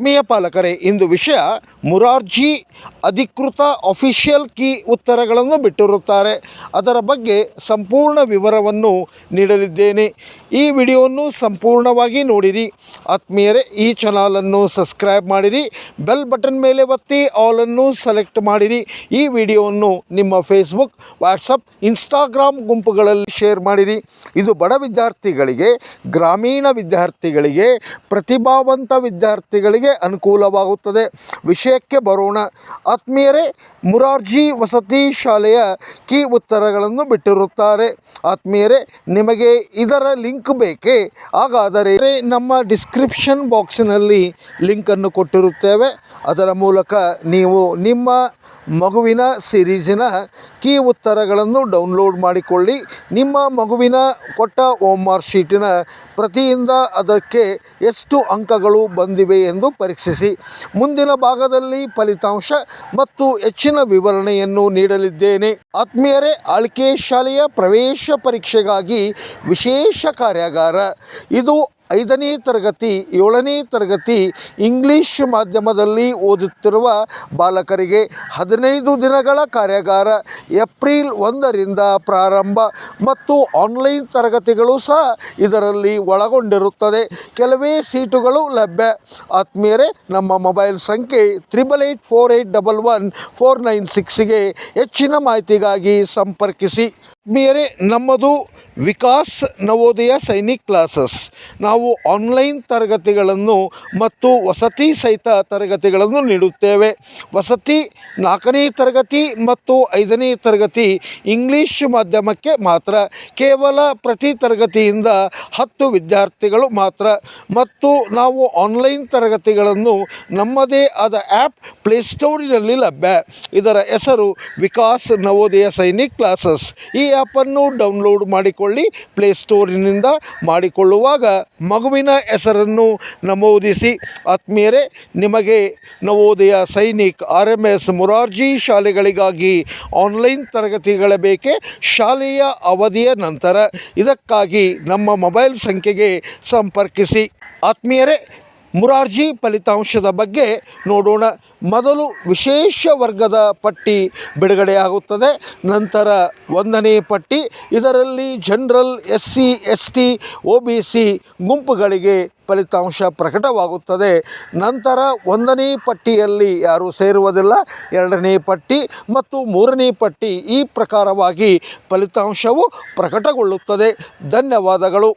ಆತ್ಮೀಯ ಪಾಲಕರೇ, ಇಂದು ವಿಷಯ ಮುರಾರ್ಜಿ ಅಧಿಕೃತ ಅಫಿಷಿಯಲ್ ಕೀ ಉತ್ತರಗಳನ್ನು ಬಿಟ್ಟಿರುತ್ತಾರೆ. ಅದರ ಬಗ್ಗೆ ಸಂಪೂರ್ಣ ವಿವರವನ್ನು ನೀಡಲಿದ್ದೇನೆ. ಈ ವಿಡಿಯೋವನ್ನು ಸಂಪೂರ್ಣವಾಗಿ ನೋಡಿರಿ. ಆತ್ಮೀಯರೇ, ಈ ಚಾನಲನ್ನು ಸಬ್ಸ್ಕ್ರೈಬ್ ಮಾಡಿರಿ. ಬೆಲ್ ಬಟನ್ ಮೇಲೆ ಒತ್ತಿ ಆಲನ್ನು ಸೆಲೆಕ್ಟ್ ಮಾಡಿರಿ. ಈ ವಿಡಿಯೋವನ್ನು ನಿಮ್ಮ ಫೇಸ್ಬುಕ್, ವಾಟ್ಸಪ್, ಇನ್ಸ್ಟಾಗ್ರಾಮ್ ಗುಂಪುಗಳಲ್ಲಿ ಶೇರ್ ಮಾಡಿರಿ. ಇದು ಬಡ ವಿದ್ಯಾರ್ಥಿಗಳಿಗೆ, ಗ್ರಾಮೀಣ ವಿದ್ಯಾರ್ಥಿಗಳಿಗೆ, ಪ್ರತಿಭಾವಂತ ವಿದ್ಯಾರ್ಥಿಗಳಿಗೆ ಅನುಕೂಲವಾಗುತ್ತದೆ. ವಿಷಯಕ್ಕೆ ಬರೋಣ. ಆತ್ಮೀಯರೇ, ಮುರಾರ್ಜಿ ವಸತಿ ಶಾಲೆಯ ಕೀ ಉತ್ತರಗಳನ್ನು ಬಿಟ್ಟಿರುತ್ತಾರೆ. ಆತ್ಮೀಯರೇ, ನಿಮಗೆ ಇದರ ಲಿಂಕ್ ಬೇಕೇ? ಹಾಗಾದರೆ ನಮ್ಮ ಡಿಸ್ಕ್ರಿಪ್ಷನ್ ಬಾಕ್ಸಿನಲ್ಲಿ ಲಿಂಕನ್ನು ಕೊಟ್ಟಿರುತ್ತೇವೆ. ಅದರ ಮೂಲಕ ನೀವು ನಿಮ್ಮ ಮಗುವಿನ ಸಿರೀಸಿನ ಕೀ ಉತ್ತರಗಳನ್ನು ಡೌನ್ಲೋಡ್ ಮಾಡಿಕೊಳ್ಳಿ. ನಿಮ್ಮ ಮಗುವಿನ ಕೊಟ್ಟ ಹೋಮ್ ಮಾರ್ಕ್ ಶೀಟಿನ ಪ್ರತಿಯಿಂದ ಅದಕ್ಕೆ ಎಷ್ಟು ಅಂಕಗಳು ಬಂದಿವೆ ಎಂದು ಪರೀಕ್ಷಿಸಿ. ಮುಂದಿನ ಭಾಗದಲ್ಲಿ ಫಲಿತಾಂಶ ಮತ್ತು ಹೆಚ್ಚಿನ ವಿವರಣೆಯನ್ನು ನೀಡಲಿದ್ದೇನೆ. ಆತ್ಮೀಯರೇ ಆಳ್ಕೆ ಶಾಲೆಯ ಪ್ರವೇಶ ಪರೀಕ್ಷೆಗಾಗಿ ವಿಶೇಷ ಕಾರ್ಯಾಗಾರ. ಇದು ಐದನೇ ತರಗತಿ, ಏಳನೇ ತರಗತಿ ಇಂಗ್ಲೀಷ್ ಮಾಧ್ಯಮದಲ್ಲಿ ಓದುತ್ತಿರುವ ಬಾಲಕರಿಗೆ ಹದಿನೈದು ದಿನಗಳ ಕಾರ್ಯಾಗಾರ ಏಪ್ರಿಲ್ ಒಂದರಿಂದ ಪ್ರಾರಂಭ ಮತ್ತು ಆನ್ಲೈನ್ ತರಗತಿಗಳು ಸಹ ಇದರಲ್ಲಿ ಒಳಗೊಂಡಿರುತ್ತದೆ. ಕೆಲವೇ ಸೀಟುಗಳು ಲಭ್ಯ. ಆತ್ಮೀಯರೇ, ನಮ್ಮ ಮೊಬೈಲ್ ಸಂಖ್ಯೆ triple eight four eight double one four nine ಸಿಕ್ಸ್ಗೆ ಹೆಚ್ಚಿನ ಮಾಹಿತಿಗಾಗಿ ಸಂಪರ್ಕಿಸಿ. ಆತ್ಮೀಯರೇ, ನಮ್ಮದು ವಿಕಾಸ್ ನವೋದಯ ಸೈನಿಕ್ ಕ್ಲಾಸಸ್. ನಾವು ಆನ್ಲೈನ್ ತರಗತಿಗಳನ್ನು ಮತ್ತು ವಸತಿ ಸಹಿತ ತರಗತಿಗಳನ್ನು ನೀಡುತ್ತೇವೆ. ವಸತಿ, ನಾಲ್ಕನೇ ತರಗತಿ ಮತ್ತು ಐದನೇ ತರಗತಿ ಇಂಗ್ಲೀಷ್ ಮಾಧ್ಯಮಕ್ಕೆ ಮಾತ್ರ, ಕೇವಲ ಪ್ರತಿ ತರಗತಿಯಿಂದ ಹತ್ತು ವಿದ್ಯಾರ್ಥಿಗಳು ಮಾತ್ರ. ಮತ್ತು ನಾವು ಆನ್ಲೈನ್ ತರಗತಿಗಳನ್ನು ನಮ್ಮದೇ ಆದ ಆ್ಯಪ್ ಪ್ಲೇಸ್ಟೋರಿನಲ್ಲಿ ಲಭ್ಯ. ಇದರ ಹೆಸರು ವಿಕಾಸ್ ನವೋದಯ ಸೈನಿಕ್ ಕ್ಲಾಸಸ್. ಈ ಆ್ಯಪನ್ನು ಡೌನ್ಲೋಡ್ ಮಾಡಿಕೊಳ್ಳಿ ಪ್ಲೇಸ್ಟೋರಿನಿಂದ ಮಾಡಿಕೊಳ್ಳುವಾಗ ಮಗುವಿನ ಹೆಸರನ್ನು ನಮೂದಿಸಿ. ಆತ್ಮೀಯರೇ, ನಿಮಗೆ Navodaya Sainik R M S Morarji ಶಾಲೆಗಳಿಗಾಗಿ online ತರಗತಿಗಳ ಬೇಕೆ ಶಾಲೆಯ ಅವಧಿಯ ನಂತರ. ಇದಕ್ಕಾಗಿ ನಮ್ಮ ಮೊಬೈಲ್ ಸಂಖ್ಯೆಗೆ ಸಂಪರ್ಕಿಸಿ. ಆತ್ಮೀಯರೇ ಮುರಾರ್ಜಿ ಫಲಿತಾಂಶದ ಬಗ್ಗೆ ನೋಡೋಣ. ಮೊದಲು ವಿಶೇಷ ವರ್ಗದ ಪಟ್ಟಿ ಬಿಡುಗಡೆಯಾಗುತ್ತದೆ. ನಂತರ ಒಂದನೇ ಪಟ್ಟಿ, ಇದರಲ್ಲಿ general S C S T O B C ಗುಂಪುಗಳಿಗೆ ಫಲಿತಾಂಶ ಪ್ರಕಟವಾಗುತ್ತದೆ. ನಂತರ ಒಂದನೇ ಪಟ್ಟಿಯಲ್ಲಿ ಯಾರೂ ಸೇರುವುದಿಲ್ಲ. ಎರಡನೇ ಪಟ್ಟಿ ಮತ್ತು ಮೂರನೇ ಪಟ್ಟಿ ಈ ಪ್ರಕಾರವಾಗಿ ಫಲಿತಾಂಶವು ಪ್ರಕಟಗೊಳ್ಳುತ್ತದೆ. ಧನ್ಯವಾದಗಳು.